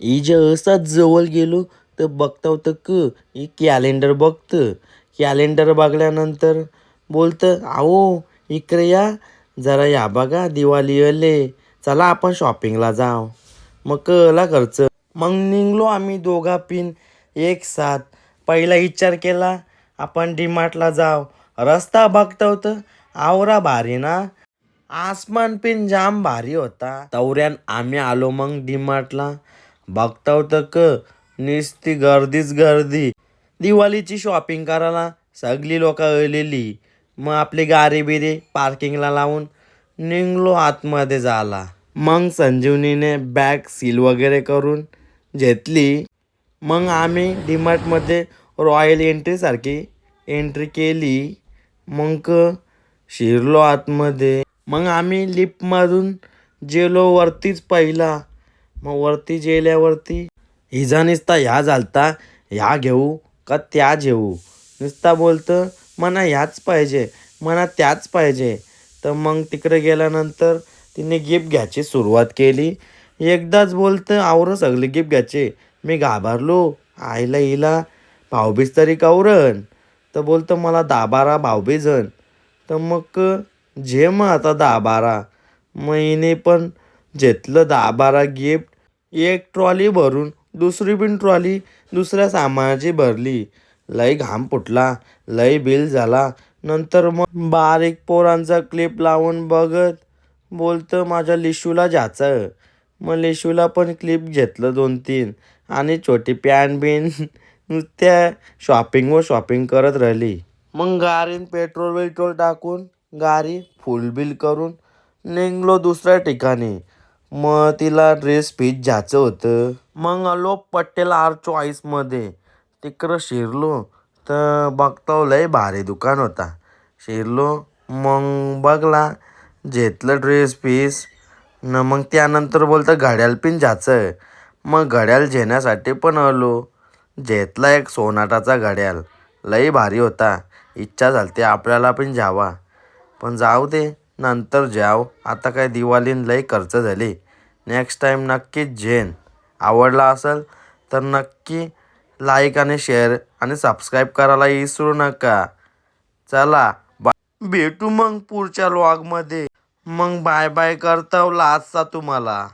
हिच्या असाच जवळ गेलो तर बघता होतं क. ही कॅलेंडर बघतं. कॅलेंडर बघल्यानंतर बोलतं आहो इकडे या. जरा या बघा दिवाळी आले. चला आपण शॉपिंगला जाव. मग कला खर्च मग निघलो आम्ही दोघा पिन एक साथ. पहिला विचार केला आपण डीमार्टला जाव. रस्ता बघता होतं आवरा भारी ना. आसमान पिन जाम भारी होता. तवऱ्यान आम्ही आलो मग डीमार्टला. बघता क. नुसती गर्दीच गर्दी. दिवाळीची शॉपिंग करायला सगळी लोक आलेली. मग आपली गाडी बिरी पार्किंगला लावून निघलो आतमध्ये झाला मग संजीवनीने बॅग सील वगैरे करून घेतली. मग आम्ही डीमार्टमध्ये रॉयल एंट्रीसारखी एंट्री केली. मग शिरलो आतमध्ये. मग आम्ही लिफ्टमधून जेलो वरतीच पहिला मग वरती गेल्यावरती हिजा नुसता ह्या झालता ह्या घेऊ का त्या घेऊ नुसता बोलतं मना ह्याच पाहिजे मना त्याच पाहिजे. तर मग तिकडे गेल्यानंतर तिने गिफ्ट घ्यायची सुरुवात केली. एकदाच बोलतं आवरं सगळे गिफ्ट घ्यायचे. मी घाबरलो. आईला हिला भाऊबीज तरी कावरण तर बोलतं मला दहा बारा भाऊबीजन. तर मग जे मग आता दहा बारा मग हिने पण घेतलं दहा बारा गिफ्ट एक ट्रॉली भरून दुसरी पण ट्रॉली दुसऱ्या सामानाची भरली. लय घाम फुटला लय बिल झाला. नंतर मग बारीक पोरांचा क्लिप लावून बघत बोलतं माझ्या लिशूला जायचं मग लिशूला पण क्लिप घेतलं दोन तीन आणि छोटी पॅन्ट बिन नुसत्या शॉपिंग व शॉपिंग करत राहिली. मग गाडीन पेट्रोल बिट्रोल टाकून गाडी फुल बिल करून निघलो दुसऱ्या ठिकाणी. मग तिला ड्रेस पीस घ्यायचं होतं. मग आलो पटेल आर चॉईसमध्ये तिकडं शिरलो. तर बघतो लय भारी दुकान होता. शिरलो. मग बघला. घेतलं ड्रेस पीस न मग त्यानंतर बोलतं घड्याळ पिन जायचं मग घड्याळ घेण्यासाठी पण आलो. घेतला एक सोनाटाचा घड्याळ लई भारी होता. इच्छा झालती आपल्याला पण जावा पण जाऊ दे. नंतर जाव आता काय दिवाळीन लई खर्च झाली. नेक्स्ट टाईम नक्कीच झेन आवडला असेल तर नक्की लाईक आणि शेअर आणि सबस्क्राईब करायला विसरू नका. चला बा भेटू मग पुढच्या व्लॉगमध्ये मग बाय बाय करताव हो लाजचा तुम्हाला.